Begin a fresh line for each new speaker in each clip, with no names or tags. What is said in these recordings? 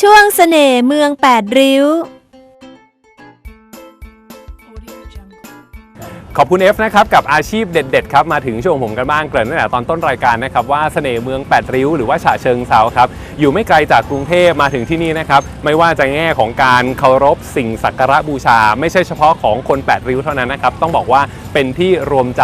ช่วงเสน่ห์เมืองแปดริ้ว
ขอบคุณ F นะครับกับอาชีพเด็ดๆครับมาถึงช่วงผมกันบ้างเกริ่นตั้งแต่ตอนต้นรายการนะครับว่าเสน่ห์เมืองแปดริ้วหรือว่าฉะเชิงเซาครับอยู่ไม่ไกลจากกรุงเทพมาถึงที่นี่นะครับไม่ว่าจะแง่ของการเคารพสิ่งสักการะบูชา ไม่ใช่เฉพาะของคนแปดริ้วเท่านั้นนะครับต้องบอกว่าเป็นที่รวมใจ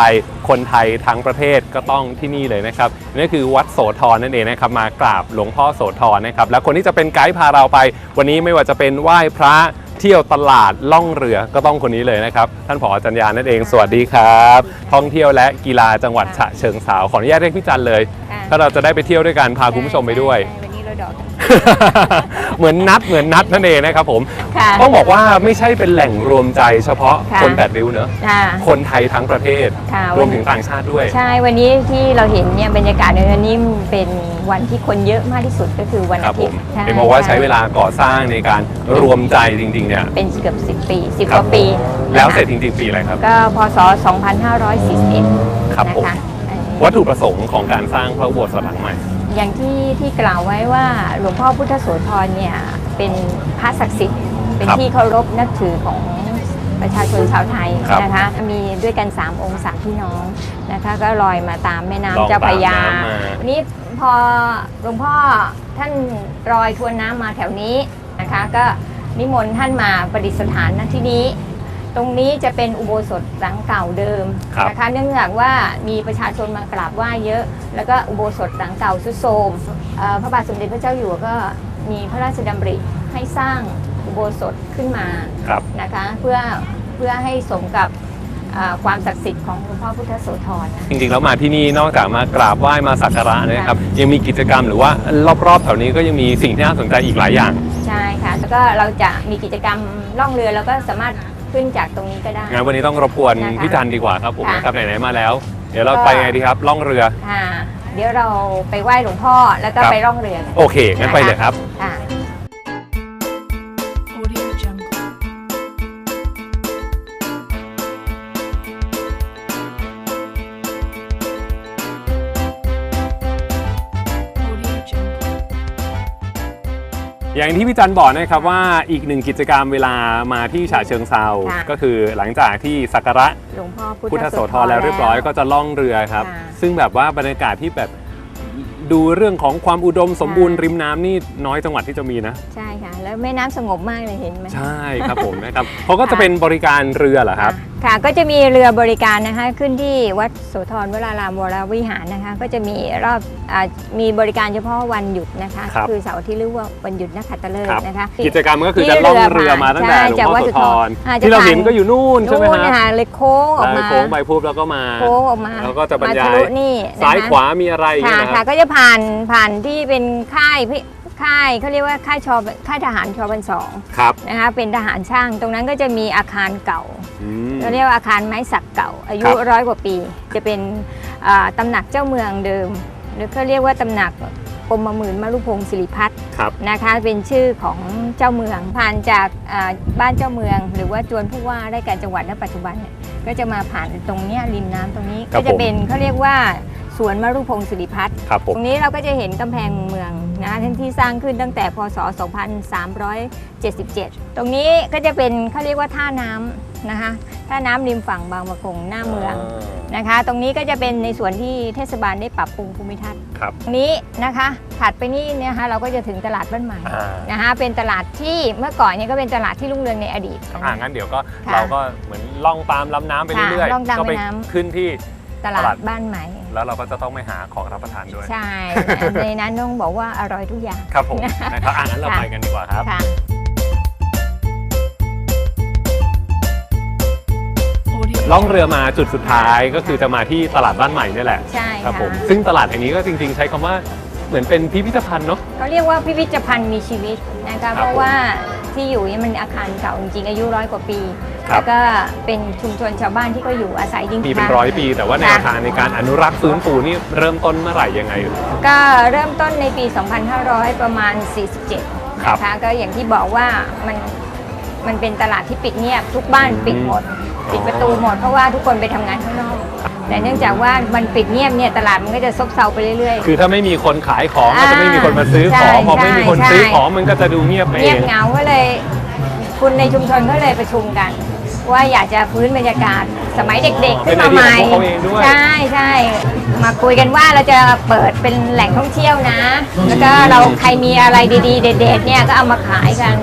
คนไทยทั้งประเทศก็ต้องที่นี่เลยนะครับนั่นคือวัดโสธรนั่นเองนะครับมากราบหลวงพ่อโสธรนะครับและคนที่จะเป็นไกด์พาเราไป วันนี้ไม่ว่าจะเป็นไหว้พระ เที่ยวตลาดล่องเรือก็ต้องคนนี้เลยนะครับ ท่านผอจัญญานั่นเองสวัสดีครับ ท่องเที่ยวและกีฬาจังหวัดฉะเชิงเทราขออนุญาตเรียกพี่จันเลย
ค่ะ
ถ้าเราจะได้ไปเที่ยวด้วยกันพาคุณผู้ชมไปด้วย
ใช่วันนี้ เราดอกกัน
เหมือนนัดเหมือนนัดนั่นเองนะครับผม
ค่ะ
ต้องบอกว่าไม่ใช่เป็นแหล่งรวมใจเฉพาะ
ค่ะ
คนแปดริ้วเนอะ
ค่ะ
คนไทยทั้งประเทศ
ค่ะ
รวมถึงต่างชาติด้วย
ใช่ วันนี้ที่เราเห็นเนี่ยบรรยากาศในวันนี้เป็นวันที่คนเยอะมากที่สุดก็คือวัน
ครั
อา
บผ
ทิต
ม
ย์ใช่
เห็นบอกว่าใช้เวลาก่อสร้างในการรวมใจจริงๆเนี่ย
เป็นเกือบ 10 ปี 10
ค
ก
รับ
ว่าปี
แล้ว
นะคะ
เสร็จจริงๆปีอะไรครับ
ก็พศ 2541
ครับ
นะ
ผม
คะ
วัตถุประสงค์ของการสร้างพระอุโบสถหลังใหม่
อย่างที่ที่กล่าวไว้ว่าหลวงพ่อพุทธโสธรเนี่ยเป็นพระศักดิ์สิทธิ์ เป็น
ครับ
ที่เคารพนับถือของประชาชนชาวไทย
ครับ
นะคะมีด้วยกัน 3 องค์สามพี่น้องนะคะก็ลอยมาตามแม่
ลอง
น้ำเจ้าพระยา
ตามน้ำมา
วันนี้พอหลวงพ่อท่านลอยทวนน้ำมาแถวนี้นะคะ ก็นิมนต์ท่านมาประดิษฐานณที่นี้ ตรงนี้จะเป็นอุโบสถหลังเก่าเดิม
ครับ
นะคะเนื่องจากว่ามีประชาชนมากราบไหว้เยอะ แล้วก็อุโบสถหลังเก่าสุดโทรมเอ่อพระบาทสมเด็จพระเจ้าอยู่หัวก็มีพระราชดำริให้สร้างอุโบสถขึ้นมา
ครับ
นะคะเพื่อเพื่อให้สมกับเอ่อความศักดิ์สิทธิ์ของหลวงพ่อพุทธโสธรนะ
จริงๆแล้วมาที่นี่นอกจากมากราบไหว้มาสักการะนะครับ ยังมีกิจกรรมหรือว่ารอบๆแถวนี้ก็ยังมีสิ่งที่น่าสนใจอีกหลายอย่าง
ใช่ค่ะ แล้วก็เราจะมีกิจกรรมล่องเรือแล้วก็สามารถ ขึ้นจากตรงนี้ก็ได้
งั้นวันนี้ต้องรบกวน
นะคะ
พี่จันดีกว่าครับผม
ค่ะ
นะครับไหนๆมาแล้ว เดี๋ยวเรา
ก็
ไปไงดีครับล่องเรือ
ค่ะ เดี๋ยวเราไปไหว้หลวงพ่อแล้วก็
ครับ
ไปล่องเรือกัน
โอเคงั้นไปเลยครับ
ค่ะ
อย่างที่พี่จันบอกนะครับว่าอีกหนึ่งกิจกรรมเวลามาที่ฉะเชิงเซา
ค่ะ
ก็คือหลังจากที่สักการะ
หลวงพ่อ
พุทธโสธรแล้วเรียบร้อยก็จะล่องเรือครับ
ค่ะ
ซึ่งแบบว่าบรรยากาศที่แบบดูเรื่องของความอุดมสมบูรณ์
ค่ะ
ริมน้ำนี่น้อยจังหวัดที่จะมีนะ
ใช่ค่ะ แล้วแม่น้ำสงบมากเลยเห็นไหม
ใช่ครับผมนะครับเขาก็จะเป็นบริการเรือเหรอครับ
ค่ะ ก็จะมีเรือบริการนะคะขึ้นที่วัดโสธรวรารามวรวิหารนะคะ ก็จะมีรอบอามีบริการเฉพาะวันหยุดนะคะ
ครับ
คือเสาร์อาที่เรียกว่าวันหยุดนักขัตฤก
ครับ
ษ์นะคะ
กิจกรรมก็คือ
ที่
จะล่อง
เรือ
เรือมาตั้งแต่หลวง
ใช่จาก
พ่อ
วัด
โส
สุ
ธ
ธ
ร
รอ่าจะ
ที่เรา
ผ่าน
เห็นก็อยู่นู่นใช่ไหม
นู่น
ฮะ
นะคะเลยโค้งออก
ได้
มา
โค้งไปพูบแล้วก็มา
โค้งออกมา
แล้วก็จะบรรยาย
มทะลุนี่นะคะ
ซ้ายขวามีอะไรอย่าง
ค่ะ
เงี้ยนะค
ค่ะ
รับ
ก็จะผ่านผ่านที่เป็นค่ายพี่ ค่ายเขาเรียกว่าค่ายชอค่ายทหารชอบันสอง
ครับ
นะคะเป็นทหารช่าง ตรงนั้นก็จะมีอาคารเก่า
อืม
เราเรียกว่าอาคารไม้สักเก่า อายุ
ครับ
ร้อยกว่าปี จะเป็นอ่าตำหนักเจ้าเมืองเดิม หรือเขาเรียกว่าตำหนักกรมหมื่นมรุพงศ์สิริพัฒน์
ครับ
นะคะเป็นชื่อของเจ้าเมืองผ่านจากอ่าบ้านเจ้าเมือง หรือว่าจวนผู้ว่าราชการจังหวัดณปัจจุบันเนี่ยก็จะมาผ่านตรงเนี้ยริมน้ำตรงนี้
ครับ
ก็จะ
ผม
เป็นเขาเรียกว่าสวนมรุพงศ์สิริพัฒน์
ครับผ
ต
ม
รงนี้เราก็จะเห็นกำแพงเมือง นะคะที่สร้างขึ้นตั้งแต่พศ 2377 ตรงนี้ก็จะเป็นเขาเรียกว่าท่าน้ำนะคะท่าน้ำริมฝั่งบางประกงหน้าเมืองนะคะ ตรงนี้ก็จะเป็นในส่วนที่เทศบาลได้ปรับปรุงภูมิทัศน์
ครับ
ตรงนี้นะคะถัดไปนี่เนยนะคะเราก็จะถึงตลาดบ้านใหม่
อ่า
นะคะเป็นตลาดที่เมื่อก่อนเนี่ยก็เป็นตลาดที่รุ่งเรืองในอดีต
อ่างั้นเดี๋ยวก็
ค่ะ
เราก็เหมือนล่องตามลำน้ำไป
ค่ะ
เรื่อย
ล่องตาม
ก็ไป
แม่น้ำ
ขึ้นที่
ตลา
ตลา
ด
ด
บ้านใหม่
แล้วเราก็จะต้องไปหาของรับประทานด้วย
ใช่ ในนั้นต้องบอกว่าอร่อยทุกอย่าง
ครับผมนะครับอ่างั้นเรา
ค่ะ
ไปกันดีกว่าครับ
ค่ะ
Audio
ล่องเรือมาจุดสุดท้ายก็คือจะมาที่ตลาดบ้านใหม่นี่แหละ
ใช่
ครับ
ค่ะ
ผม ซึ่งตลาดแห่งนี้ก็จริงๆ ใช้คำว่า เหมือนเป็นพิพิธภัณฑ์เนาะ
เขาเรียกว่าพิพิธภัณฑ์มีชีวิตนะ
ครั
คะ
บ
เพราะว่าที่อยู่เนี่ยมันอาคารเก่าจริงๆอายุร้อยกว่าปี
ครับ
แล้วก็เป็นชุมชนชาวบ้านที่ก็อยู่อาศัยจริงๆ
มีเป็นร้อยปี แต่ว่าแนวทางในการอนุรักษ์ฟื้นฟูนี่เริ่มต้นเมื่อไหร่ยังไง
ก็เริ่มต้นในปี 2500 ประมาณ 47
ครับ
นะคะก็อย่างที่บอกว่ามันมันเป็นตลาดที่ปิดเงียบ ทุกบ้านปิดหมด ปิดประตูหมดเพราะว่าทุกคนไปทำงานข้างนอก แต่เนื่องจากว่ามันปิดเงียบเนี่ยตลาดมันก็จะซบเซาไปเรื่อยๆ
คือถ้าไม่มีคนขายของ
อ่า
ก็จะไม่มีคนมาซื้อของ
ใช่
พอไม่มีคน
ใช่
ซื้อของมันก็จะดูเงียบไปเอ
เงียบ
ง
เหงาก็เลยคุณในชุมชนก็เลยประชุมกัน ว่าอยากจะฟื้นบรรยากาศสมัยเด็กๆ ขึ้นมาใหม่
เป็นไอเดียของพวกเขาเองด้วย
ใช่ใช่มาคุยกันว่าเราจะเปิดเป็นแหล่งท่องเที่ยวนะ แล้วก็เราใครมีอะไรดีๆ เด็ดๆเนี่ยก็เอามาขายกัน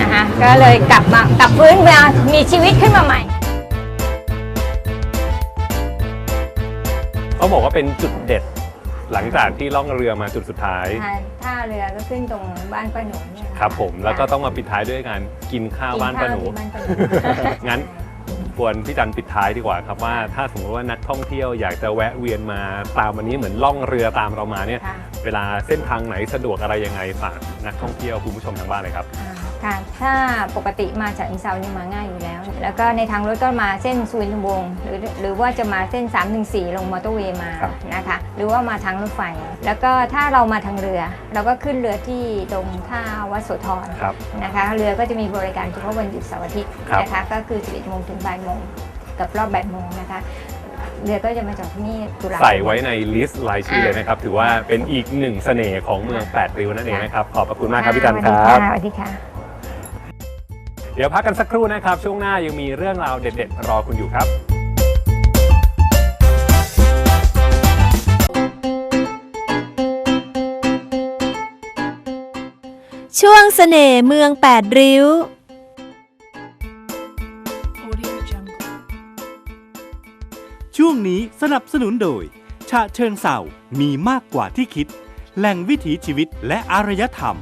นะคะก็เลยกลับมากลับฟื้นมามีชีวิตขึ้นมาใหม่
เขาบอกว่าเป็นจุดเด็ดหลังจากที่ล่องเรือมาจุดสุดท้าย
ท่าเรือก็ขึ้นตรงบ้านป้าหนูเนี่ยะ
ครับผมแล้วก็ต้องมาปิดท้ายด้วยการกินข้าวบ้านป้าหนู
กิข้วที่บ้านป้าหนู
งั้นควรพี่จันปิดท้ายดีกว่าครับว่าถ้าสมมติว่านักท่องเที่ยวอยากจะแวะเวียนมาตามวันนี้เหมือนล่องเรือตามเรามาเนี่ย
ค่ะ
เวลาเส้นทางไหนสะดวกอะไรยังไงฝากนักท่องเที่ยวคุณผู้ชมทางบ้านเลยครับ
ค่ะถ้าปกติมาจากอินเซานี่มาง่ายอยู่แล้ว แล้วก็ในทางรถก็มาเส้นสุวินทวงศ์หรือหรือว่าจะมาเส้น 314 ลงมอเตอร์เวย์มา
ครับ
นะคะ หรือว่ามาทางรถไฟ แล้วก็ถ้าเรามาทางเรือ เราก็ขึ้นเรือที่ตรงท่าวัดโสธร
ครับ
นะคะเรือก็จะมีบริการเฉพาะวันหยุดเสาร์อาทิตย์
ครับ
นะคะก็คือ 11โมงถึงบ่ายโมงกับรอบบ่ายโมงนะคะเรือก็จะมาจอดที่นี่ตุลา
ใส่ไว้ในลิสต์รายชื่อเลยนะครับ ถือว่าเป็นอีกหนึ่งเสน่ห์ของเมืองแปดริ้วนั่นเองนะครับ ขอบพระคุณมากครับพี่จันครับ
สวัสดีค่ะ
เดี๋ยวพักกันสักครู่นะครับ ช่วงหน้ายังมีเรื่องราวเด็ด ๆ รอคุณอยู่ครับ
ช่วงเสน่ห์เมืองแปดริ้ว Audio Jungle
ช่วงนี้สนับสนุนโดย ชาเชิงเศร้ามีมากกว่าที่คิด แหล่งวิถีชีวิตและอารยธรรม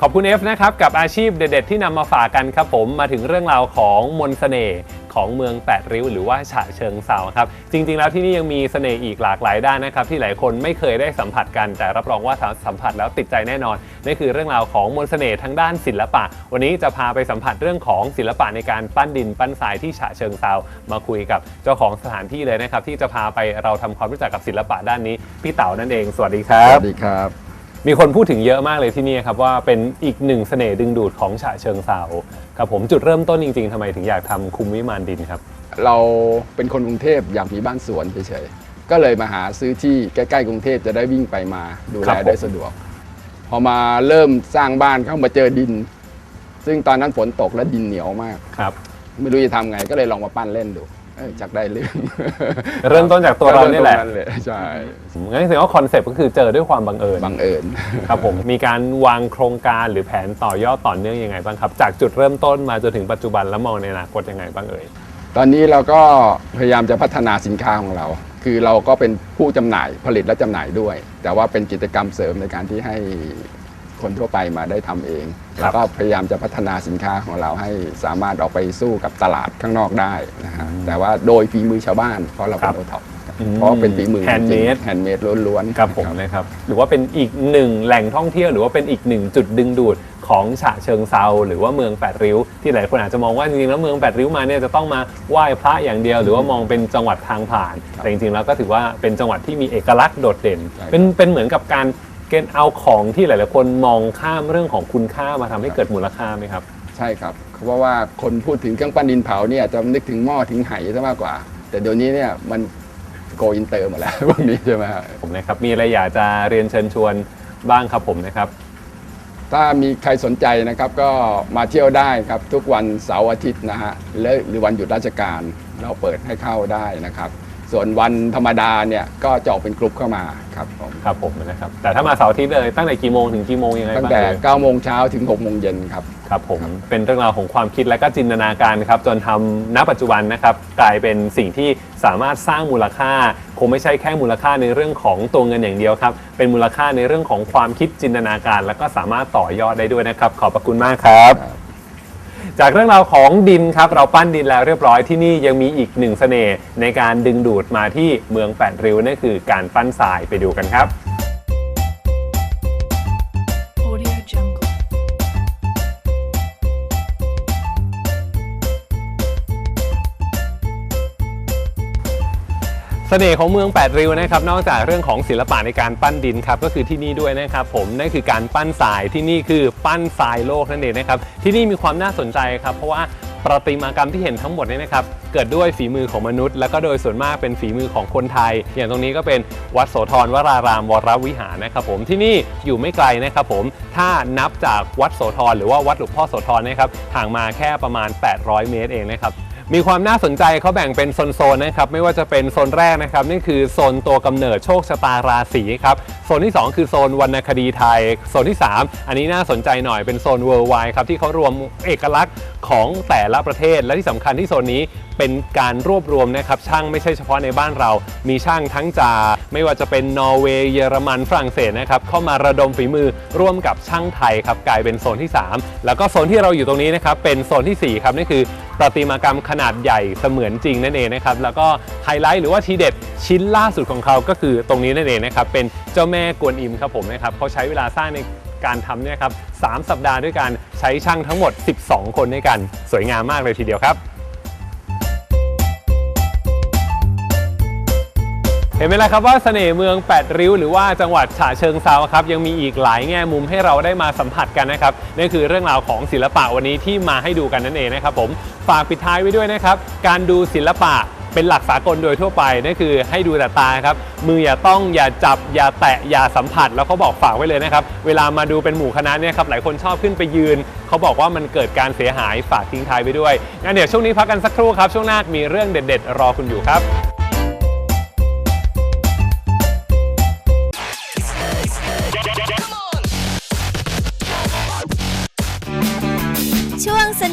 ขอบคุณ F นะครับ กับอาชีพเด็ด ๆ ที่นำมาฝากกันครับผมมาถึงเรื่องราวของมนต์เสน่ห์ของเมืองแปดริ้ว หรือว่าฉะเชิงเซาครับ จริง ๆ แล้วที่นี่ยังมีเสน่ห์อีกหลากหลายด้านนะครับ ที่หลายคนไม่เคยได้สัมผัสกัน แต่รับรองว่าสัมผัสแล้วติดใจแน่นอนนี่คือเรื่องราวของมนต์เสน่ห์ทางด้านศิลปะ วันนี้จะพาไปสัมผัสเรื่องของศิลปะในการปั้นดินปั้นทรายที่ฉะเชิงเซามาคุยกับเจ้าของสถานที่เลยนะครับที่จะพาไปเราทำความรู้จักกับศิลปะด้านนี้พี่เต๋านั่นเอง สวัสดีครั
ส
บ
วัสดีครับ
มีคนพูดถึงเยอะมากเลยที่นี่ครับว่าเป็นอีกหนึ่งเสน่ห์ดึงดูดของฉะเชิงเซาครับผมจุดเริ่มต้นจริงๆทำไมถึงอยากทำคุมวิมานดินครับ
เราเป็นคนกรุงเทพอยากมีบ้านสวนเฉยๆก็เลยมาหาซื้อที่ใกล้ๆกรุงเทพจะได้วิ่งไปมาดู
ครั
แล
บผม
ได้สะดวก พอมาเริ่มสร้างบ้านเข้ามาเจอดิน ซึ่งตอนนั้นฝนตกและดินเหนียวมาก
ครับ
ไม่รู้จะทำไงก็เลยลองมาปั้นเล่นดู เอ้ยจักได้เรื่อง
เริ่มต้นจากตัวเราเนี่ยแหละ
ริ่มต้นเลยใช่
งั้นแสดงว่าคอนเซปต์ก็คือเจอด้วยความบังเอิญ
บังเอิญ
ครับผมมีการวางโครงการหรือแผนต่อยอดต่อเนื่องยังไงบ้างครับ จากจุดเริ่มต้นมาจนถึงปัจจุบันแล้วมองในอนาคตยังไงบ้างเอ่ย
ตอนนี้เราก็พยายามจะพัฒนาสินค้าของเรา คือเราก็เป็นผู้จำหน่ายผลิตและจำหน่ายด้วย แต่ว่าเป็นกิจกรรมเสริมในการที่ให้ คนทั่วไปมาได้ทำเอง
ครับ
แล้วก็พยายามจะพัฒนาสินค้าของเราให้สามารถออกไปสู้กับตลาดข้างนอกได้นะฮะแต่ว่าโดยฝีมือชาวบ้านเพราะเราเป็นโอท็อปเพราะว่าเป็นฝีมือ
แฮนด์เมด
แฮนด์เมดล้วนๆ
ครับผมนะครับหรือว่าเป็นอีกหนึ่งแหล่งท่องเที่ยวหรือว่าเป็นอีกหนึ่งจุดดึงดูดของฉะเชิงเซาหรือว่าเมืองแปดริ้ว ที่หลายคนอาจจะมองว่าจริงๆแล้วเมืองแปดริ้วมาเนี่ยจะต้องมาไหว้พระอย่างเดียว หรือว่ามองเป็นจังหวัดทางผ่าน แต่จริงๆแล้วก็ถือว่าเป็นจังหวัดที่มีเอกลักษณ์โดดเด่น
ใช่ครับ
เป็นเป็นเหมือนกับการ เกณฑ์เอาของที่หลาย ๆ คนมองข้ามเรื่องของคุณค่ามาทำให้เกิดมูลค่าไหมครับ
ใช่ครับเพราะว่าคนพูดถึงเครื่องปั้นดินเผาเนี่ยจะนึกถึงหม้อถึงไหซะมากกว่า แต่เดี๋ยวนี้เนี่ยมันโกอินเตอร์หมดแล้ว พวกนี้ใช่ไหมฮะ
ผมนะครับ มีอะไรอยากจะเรียนเชิญชวนบ้างครับผมนะครับ
ถ้ามีใครสนใจนะครับก็มาเที่ยวได้ครับทุกวันเสาร์อาทิตย์นะฮะและหรือวันหยุดราชการเราเปิดให้เข้าได้นะครับ ส่วนวันธรรมดาเนี่ยก็จะออกเป็นกลุ่มเข้ามาครับผม
ครับผมนะครับแต่ถ้ามาเสาร์อาทิตย์เลยตั้งแต่กี่โมงถึงกี่โมงยังไง
ตั้ง
บ้าง
แต่
เอ่ย
9โมงเช้าถึง6โมงเย็นครับ
ครับผมเป็นเรื่องราวของความคิดและก็จินตนาการครับจนทำณปัจจุบันนะครับกลายเป็นสิ่งที่สามารถสร้างมูลค่า คงไม่ใช่แค่มูลค่าในเรื่องของตัวเงินอย่างเดียวครับ เป็นมูลค่าในเรื่องของความคิดจินตนาการ แล้วก็สามารถต่อยอดได้ด้วยนะครับ ขอบพระคุณมากครับ
ครับ
จากเรื่องราวของดินครับเราปั้นดินแล้วเรียบร้อยที่นี่ยังมีอีกหนึ่งเสน่ห์ในการดึงดูดมาที่เมืองแปดริ้วนั่นคือการปั้นทรายไปดูกันครับ น่ห์ของเมืองแปดริ้วนะครับนอกจากเรื่องของศิลปะในการปั้นดินครับก็คือที่นี่ด้วยนะครับผมนั่นคือการปั้นทรายที่นี่คือปั้นทรายโลกนั่นเองนะครับที่นี่มีความน่าสนใจครับเพราะว่าประติมากรรมที่เห็นทั้งหมดนี้นะครับเกิดด้วยฝีมือของมนุษย์ แล้วก็โดยส่วนมากเป็นฝีมือของคนไทย อย่างตรงนี้ก็เป็นวัดโสธรวรารามวรวิหารนะครับผมที่นี่อยู่ไม่ไกลนะครับผมถ้านับจากวัดโสธรหรือว่าวัดหลวงพ่อโสธรนะครับห่างมาแค่ประมาณ 800 เมตรเองนะครับ มีความน่าสนใจเขาแบ่งเป็นโซนๆนะครับไม่ว่าจะเป็นโซนแรกนะครับนี่คือโซนตัวกำเนิดโชคชะตาราศีครับโซนที่ 2 คือโซนวรรณคดีไทย โซนที่ 3 อันนี้น่าสนใจหน่อยเป็นโซน worldwide ครับที่เขารวมเอกลักษณ์ของแต่ละประเทศและที่สำคัญที่โซนนี้เป็นการรวบรวมนะครับช่างไม่ใช่เฉพาะในบ้านเรา มีช่างทั้งจากไม่ว่าจะเป็นนอร์เวย์เยอรมันฝรั่งเศสนะครับเข้ามาระดมฝีมือร่วมกับช่างไทยครับกลายเป็นโซนที่ 3 แล้วก็โซนที่เราอยู่ตรงนี้นะครับเป็นโซนทีสี่4ครับนี่คือ ประติมากรรมขนาดใหญ่เสมือนจริงนั่นเองนะครับแล้วก็ไฮไลท์หรือว่าทีเด็ดชิ้นล่าสุดของเขาก็คือตรงนี้นั่นเองนะครับเป็นเจ้าแม่กวนอิมครับผมนะครับเขาใช้เวลาสร้างในการทำเนี่ยครับสามสัปดาห์ด้วยกันใช้ช่างทั้งหมด 12 คนด้วยกัน สวยงามมากเลยทีเดียวครับ เห็นไหมล่ะครับว่าเสน่ห์เมือง 8 ริ้ว หรือว่าจังหวัดฉะเชิงเซาครับยังมีอีกหลายแง่มุมให้เราได้มาสัมผัสกันนะครับนั่นคือเรื่องราวของศิลปะวันนี้ที่มาให้ดูกันนั่นเองนะครับผมฝากปิดท้ายไว้ด้วยนะครับการดูศิลปะเป็นหลักสากลโดยทั่วไปนั่นคือให้ดูแต่ตาครับมืออย่าต้องอย่าจับอย่าแตะอย่าสัมผัส แล้วเขาบอกฝากไว้เลยนะครับเวลามาดูเป็นหมู่คณะเนี่ยครับหลายคนชอบขึ้นไปยืน เขาบอกว่ามันเกิดการเสียหายฝากทิ้งท้ายไปด้วยงั้นเดี๋ยวช่วงนี้พักกันสักครู่ครับช่วงหน้ามีเรื่องเด็ด ๆ รอคุณอยู่ครับ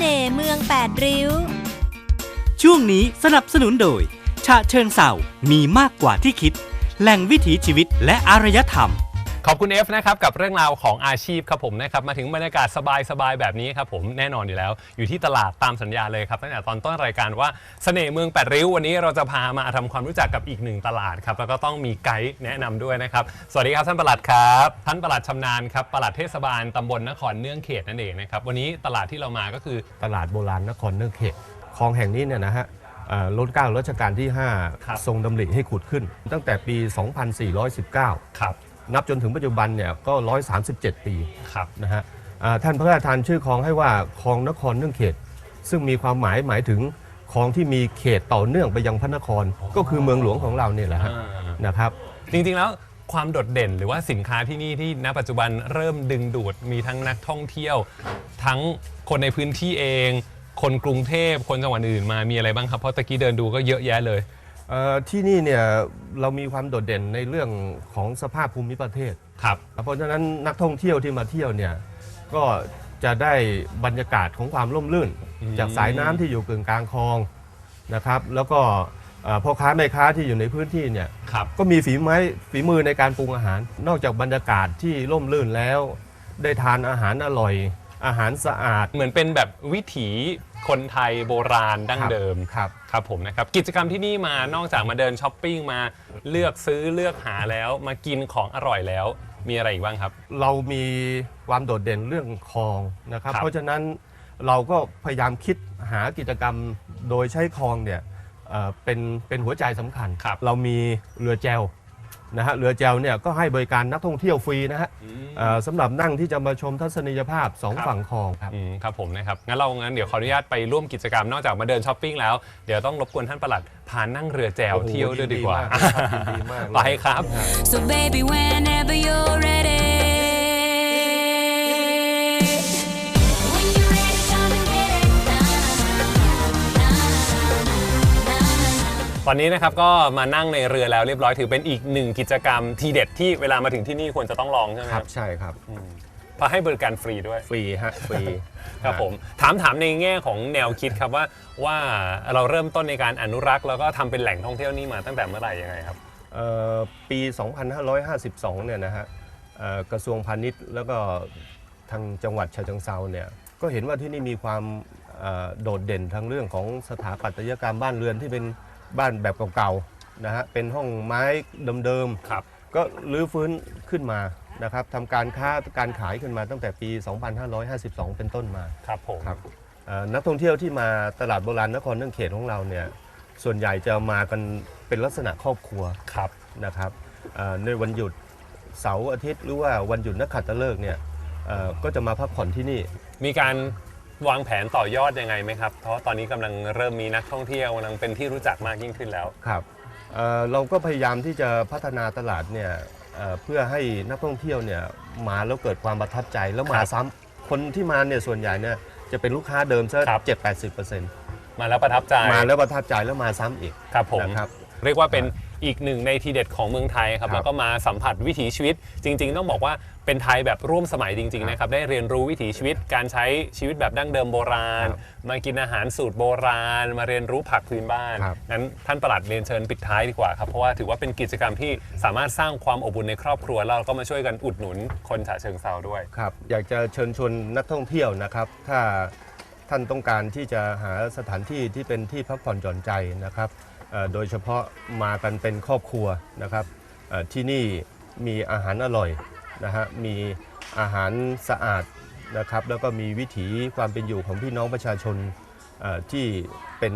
น่ห์เมืองแปดริ้ว
ช่วงนี้สนับสนุนโดย ชาเชิงเศร้ามีมากกว่าที่คิด แหล่งวิถีชีวิตและอารยธรรม
ขอบคุณ F นะครับกับเรื่องราวของอาชีพครับผมนะครับมาถึงบรรยากาศสบายๆแบบนี้ครับผมแน่นอนอยู่แล้ว อยู่ที่ตลาดตามสัญญาเลยครับตั้งแต่ตอนต้นรายการว่าเสน่ห์เมืองแปดริ้ววันนี้เราจะพามาทำความรู้จักกับอีกหนึ่งตลาดครับแล้วก็ต้องมีไกด์แนะนำด้วยนะครับสวัสดีครับท่านปลัดครับท่านปลัดชำนาญครับปลัดเทศบาลตำบลนครเนื่องเขตนั่นเองนะครับวันนี้ตลาดที่เรามาก็คือ
ตลาดโบราณนครเนื่องเขตคลองแห่งนี้เนี่ยนะฮะเอ่อรุ่นเก้ารัชกาลที่
ครับ
5 ทรงดำริให้ขุดขึ้น ตั้งแต่ปี 2419
ครับ
นับจนถึงปัจจุบันเนี่ยก็ 137 ปี
ครับ
นะฮะอ่าท่านพระราชทานชื่อคลองให้ว่าคลองนครเนื่องเขต ซึ่งมีความหมายหมายถึงคลองที่มีเขตต่อเนื่องไปยังพระนคร ก็คือเมืองหลวงของเราเนี่ยแหละฮะนะครับ
จริงๆแล้วความโดดเด่นหรือว่าสินค้าที่นี่ที่ณปัจจุบันเริ่มดึงดูดมีทั้งนักท่องเที่ยว ทั้งคนในพื้นที่เอง คนกรุงเทพคนจังหวัดอื่นมามีอะไรบ้างครับเพราะตะกี้เดินดูก็เยอะแยะเลย
เอ่อที่นี่เนี่ยเรามีความโดดเด่นในเรื่องของสภาพภูมิประเทศ
ครับ
เพราะฉะนั้นนักท่องเที่ยวที่มาเที่ยวเนี่ยก็จะได้บรรยากาศของความร่มรื่น
อืม
จากสายน้ำที่อยู่กึ่งกลางคลองนะครับ แล้วก็เอ่อพ่อค้าแม่ค้าที่อยู่ในพื้นที่เนี่ย
ครับ
ก็มีฝีไม้ฝีมือในการปรุงอาหาร นอกจากบรรยากาศที่ร่มรื่นแล้ว ได้ทานอาหารอร่อย อาหารสะอาด
เหมือนเป็นแบบวิถีคนไทยโบราณดั้งเดิม
ครับ
ครับผมนะครับกิจกรรมที่นี่มานอกจากมาเดินช้อปปิ้งมาเลือกซื้อเลือกหาแล้ว มากินของอร่อยแล้ว มีอะไรอีกบ้างครับ
เรามีความโดดเด่นเรื่องคลองนะครับ
ครับ
เพราะฉะนั้นเราก็พยายามคิดหากิจกรรมโดยใช้คลองเนี่ยเอ่อเป็นเป็นหัวใจสำคัญ
ครับ
เรามีเรือแจว นะฮะเรือแจวเนี่ยก็ให้บริการนักท่องเที่ยวฟรีนะฮะเอ่อสำหรับนั่งที่จะมาชมทัศนียภาพสอง
ครับ
ฝั่งคลองครับ
อืมครับผมนะครับงั้นเรางั้นเดี๋ยวขออนุญาตไปร่วมกิจกรรมนอกจากมาเดินช้อปปิ้งแล้วเดี๋ยวต้องรบกวนท่านปลัดพานั่งเรือแจว
โอ้โห
เที่ยวด้วยดีกว่า
ยินดีมากเลยครับยินดีมากเลย
ไปครับ
So baby, whenever you're ready.
อนนี้นะครับก็มานั่งในเรือแล้วเรียบร้อยถือเป็นอีกหนึ่งกิจกรรมทีเด็ดที่เวลามาถึงที่นี่ควรจะต้องลองใช่ไหม
ค
ค
รั
รั
บบใช่ครับ
เพราะให้บริการฟรีด้วย
ฟรีฮะฟรี
ครับผมถามถามในแง่ของแนวคิดครับว่าว่าเราเริ่มต้นในการอนุรักษ์ แล้วก็ทำเป็นแหล่งท่องเที่ยวนี่มาตั้งแต่เมื่อไหร่ยังไงครับ
เอ่อปี 2552 เนี่ยนะฮะเอ่อกระทรวงพาณิชย์แล้วก็ทางจังหวัดฉะเชิงเซาเนี่ยก็เห็นว่าที่นี่มีความเอ่อโดดเด่นทางเรื่องของสถาปัตยกรรมบ้านเรือนที่เป็น บ้านแบบเก่าๆนะฮะเป็นห้องไม้เดิม
ครับ
ๆก็รื้อฟื้นขึ้นมานะครับทำการค้าการขายขึ้นมาตั้งแต่ปี 2552 เป็นต้นมา
ครับผม
ครับเอ่อนักท่องเที่ยวที่มาตลาดโบราณนครเนื่องเขตของเราเนี่ยส่วนใหญ่จะมากันเป็นลักษณะครอบครัว
ครับ
นะครับเอ่อในวันหยุดเสาร์อาทิตย์หรือว่าวันหยุดนักขัตฤกษ์เนี่ยเอ่อก็จะมาพักผ่อนที่นี่
มีการ วางแผนต่อยอดยังไงไหมครับ เพราะว่าตอนนี้กำลังเริ่มมีนักท่องเที่ยวกำลังเป็นที่รู้จักมากยิ่งขึ้นแล้ว
ครับเอ่อเราก็พยายามที่จะพัฒนาตลาดเนี่ยเอ่อเพื่อให้นักท่องเที่ยวเนี่ยมาแล้วเกิดความประทับใจแล้วมา
ครับ
ซ้ำคนที่มาเนี่ยส่วนใหญ่เนี่ยจะเป็นลูกค้าเดิมซะ
ครับ
เจ็ดแปดสิบเปอร์เซ็นต์
มาแล้วประทับใจ
มาแล้วประทับใจแล้วมาซ้ำอีก
ครับผม
นะครับ
เรียกว่าเป็น อีกหนึ่งในทีเด็ดของเมืองไทยครับ
ครับ
แล้วก็มาสัมผัสวิถีชีวิต จริง ๆ ต้องบอกว่าเป็นไทยแบบร่วมสมัยจริง ๆ นะครับ ได้เรียนรู้วิถีชีวิตการใช้ชีวิตแบบดั้งเดิมโบราณ
ครับ
มากินอาหารสูตรโบราณ มาเรียนรู้ผักพื้นบ้าน
ครับ
นั้นท่านประหลัดเรียนเชิญปิดท้ายดีกว่าครับเพราะว่าถือว่าเป็นกิจกรรมที่สามารถสร้างความอบอุ่นในครอบครัวแล้วเราก็มาช่วยกันอุดหนุนคนฉะเชิงเซาด้วย
ครับอยากจะเชิญชวนนักท่องเที่ยวนะครับ ถ้าท่านต้องการที่จะหาสถานที่ที่เป็นที่พักผ่อนหย่อนใจนะครับเอ่อ โดยเฉพาะมากันเป็นครอบครัวนะครับเอ่อที่นี่มีอาหารอร่อยนะฮะมีอาหารสะอาดนะครับแล้วก็มีวิถีความเป็นอยู่ของพี่น้องประชาชนเอ่อที่เป็น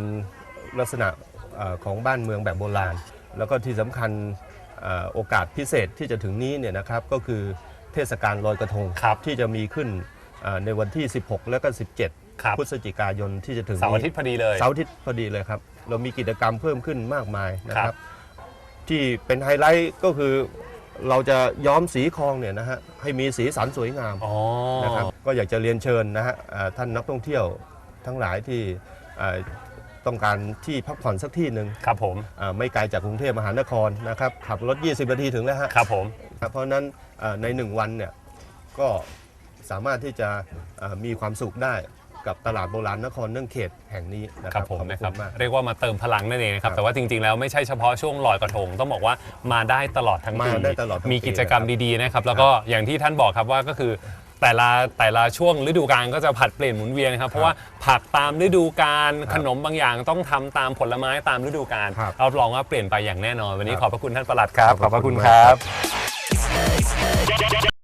ลักษณะเอ่อของบ้านเมืองแบบโบราณ แล้วก็ที่สำคัญเอ่อโอกาสพิเศษที่จะถึงนี้เนี่ยนะครับก็คือเทศกาลลอยกระทง
ครับ
ที่จะมีขึ้นเอ่อในวันที่ 16 และก็
ครับ
17 พฤศจิกายนที่จะถึงนี้
เสาร์อาทิตย์พอดีเลย
เสาร์อาทิตย์พอดีเลยครับ เรามีกิจกรรมเพิ่มขึ้นมากมายนะค
ครั
รับบที่เป็นไฮไลท์ก็คือเราจะย้อมสีคลองเนี่ยนะฮะให้มีสีสันสวยงาม
อ๋อ
นะครับก็อยากจะเรียนเชิญนะฮะเอ่อท่านนักท่องเที่ยวทั้งหลายที่เอ่อต้องการที่พักผ่อนสักที่หนึ่ง
ครับผม
เอ่อไม่ไกลจากกรุงเทพมหานครนะครับขับรถ 20 นาทีถึงแล้วฮะ
ครับผม
ครับเพราะฉะนั้นเอ่อในหนึ่งวันเนี่ยก็สามารถที่จะเอ่อมีความสุขได้ กับตลาดโบราณนครเนื่องเขตแห่งนี้นะ
ค
ค
รั
รั
บบผม
ขอ
นะครับ
ณมาก
เรียกว่ามาเติมพลังนั่นเองนะครับ
ครับ
แต่ว่าจริงๆแล้วไม่ใช่เฉพาะช่วงลอยกระทงต้องบอกว่ามาได้ตลอดทั้งปี
มาได้ตลอดทั้งปี
มีกิจกรรม
นะครับ
ดีๆนะครับแล้วก็อย่างที่ท่านบอกครับว่าก็คือแต่ละแต่ละช่วงฤดูกาลก็จะผัดเปลี่ยนหมุนเวียนนะครับเพราะว่าผักตามฤดูกาล
ครับ
ขนมบางอย่างต้องทำตามผลไม้ตามฤดูกาล
ครับ
รับรองว่าเปลี่ยนไปอย่างแน่นอนวันนี้
ครับ
ขอบพระคุณท่านประหลัดครับ
ขอบพระคุณมากครับ